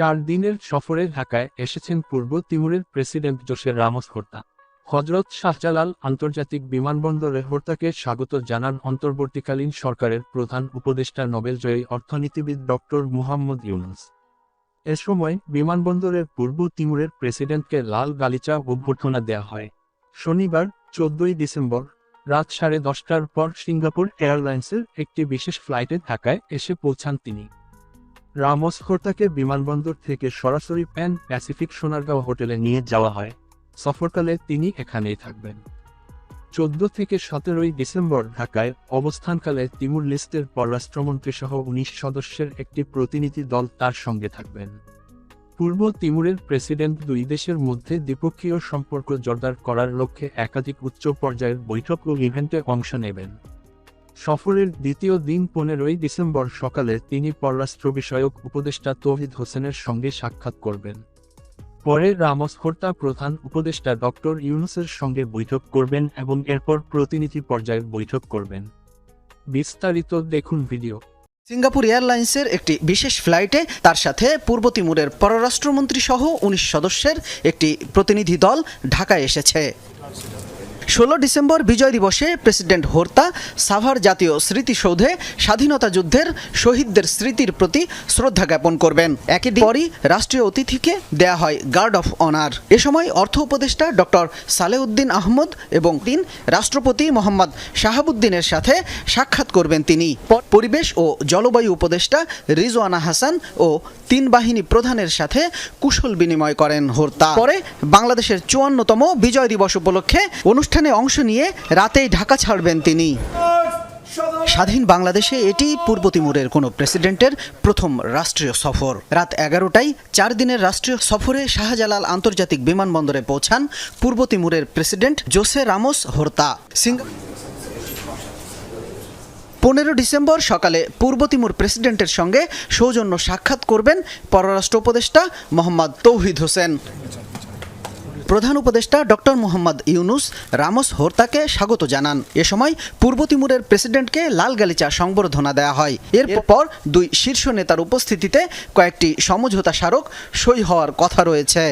চার দিনের সফরে ঢাকায় এসেছেন পূর্ব তিমুরের president Jose Ramos Horta Hazrat Shahjalal আন্তর্জাতিক বিমানবন্দরে হোর্তাকে স্বাগত জানান অন্তর্বর্তীকালীন সরকারের প্রধান উপদেষ্টা নোবেলজয়ী অর্থনীতিবিদ ডক্টর মুহাম্মদ ইউনুস। এ সময় বিমানবন্দরের পূর্ব তিমুরের প্রেসিডেন্টকে লাল গালিচা অভ্যর্থনা দেয়া হয়। শনিবার, চোদ্দই ডিসেম্বর, রাত সাড়ে দশটার পর সিঙ্গাপুর এয়ারলাইন্সের একটি বিশেষ ফ্লাইটে ঢাকায় এসে পৌঁছান তিনি। রামোস হোর্তাকে বিমানবন্দর থেকে সরাসরি প্যান প্যাসিফিক সোনারগাঁও হোটেলে নিয়ে যাওয়া হয়। সফরকালে তিনি এখানেই থাকবেন। চোদ্দ থেকে সতেরোই ডিসেম্বর ঢাকায় অবস্থানকালে তিমুর লিস্টের পররাষ্ট্রমন্ত্রী সহ উনিশ সদস্যের একটি প্রতিনিধি দল তার সঙ্গে থাকবেন। পূর্ব তিমুরের প্রেসিডেন্ট দুই দেশের মধ্যে দ্বিপক্ষীয় সম্পর্ক জোরদার করার লক্ষ্যে একাধিক উচ্চ পর্যায়ের বৈঠক ও ইভেন্টে অংশ নেবেন। সফরের দ্বিতীয় দিন পনেরোই ডিসেম্বর সকালে তিনি পররাষ্ট্র বিষয়ক উপদেষ্টা তৌহিদ হোসেনের সঙ্গে সাক্ষাৎ করবেন। পরে রামস হোর্তা প্রধান উপদেষ্টা ডক্টর ইউনুসের সঙ্গে বৈঠক করবেন এবং এরপর প্রতিনিধি পর্যায়ের বৈঠক করবেন। বিস্তারিত দেখুন ভিডিও। সিঙ্গাপুর এয়ারলাইন্সের একটি বিশেষ ফ্লাইটে তার সাথে পূর্ব তিমুরের পররাষ্ট্রমন্ত্রী সহ উনিশ সদস্যের একটি প্রতিনিধি দল ঢাকায় এসেছে। ষোলো ডিসেম্বর বিজয় দিবসে প্রেসিডেন্ট হোর্তা সাভার জাতীয় স্মৃতিসৌধে স্বাধীনতা যুদ্ধের শহীদদের স্মৃতির প্রতি শ্রদ্ধা জ্ঞাপন করবেন। একই পরই রাষ্ট্রীয় অতিথিকে দেয়া হয় গার্ড অফ অনার। এ সময় অর্থ উপদেষ্টা ডক্টর সালেউদ্দিন আহমদ এবং তিন রাষ্ট্রপতি মোহাম্মদ শাহাবুদ্দিনের সাথে সাক্ষাৎ করবেন তিনি। পরিবেশ ও জলবায়ু উপদেষ্টা রিজওয়ানা হাসান ও তিন বাহিনী প্রধানের সাথে কুশল বিনিময় করেন হোর্তা। পরে বাংলাদেশের চুয়ান্নতম বিজয় দিবস উপলক্ষে অনুষ্ঠানে অংশ নিয়ে রাতেই ঢাকা ছাড়বেন তিনি। স্বাধীন বাংলাদেশে এটি পূর্ব তিমুরের কোনো প্রেসিডেন্টের প্রথম রাষ্ট্রীয় সফর। রাত এগারোটায় চার দিনের রাষ্ট্রীয় সফরে শাহজালাল আন্তর্জাতিক বিমানবন্দরে পৌঁছান পূর্ব তিমুরের প্রেসিডেন্ট জোসে রামোস হোর্তা। সিঙ্গা পনেরো ডিসেম্বর সকালে পূর্ব তিমুর প্রেসিডেন্টের সঙ্গে সৌজন্য সাক্ষাৎ করবেন পররাষ্ট্র উপদেষ্টা মোহাম্মদ তৌহিদ হোসেন। প্রধান উপদেষ্টা ডক্টর মোহাম্মদ ইউনুস রামোস হোর্তাকে স্বাগত জানান। এ সময় পূর্ব তিমুরের প্রেসিডেন্টকে লাল গালিচা সংবর্ধনা দেওয়া হয়। এরপর দুই শীর্ষ নেতার উপস্থিতিতে কয়েকটি সমঝোতা স্মারক সই হওয়ার কথা রয়েছে।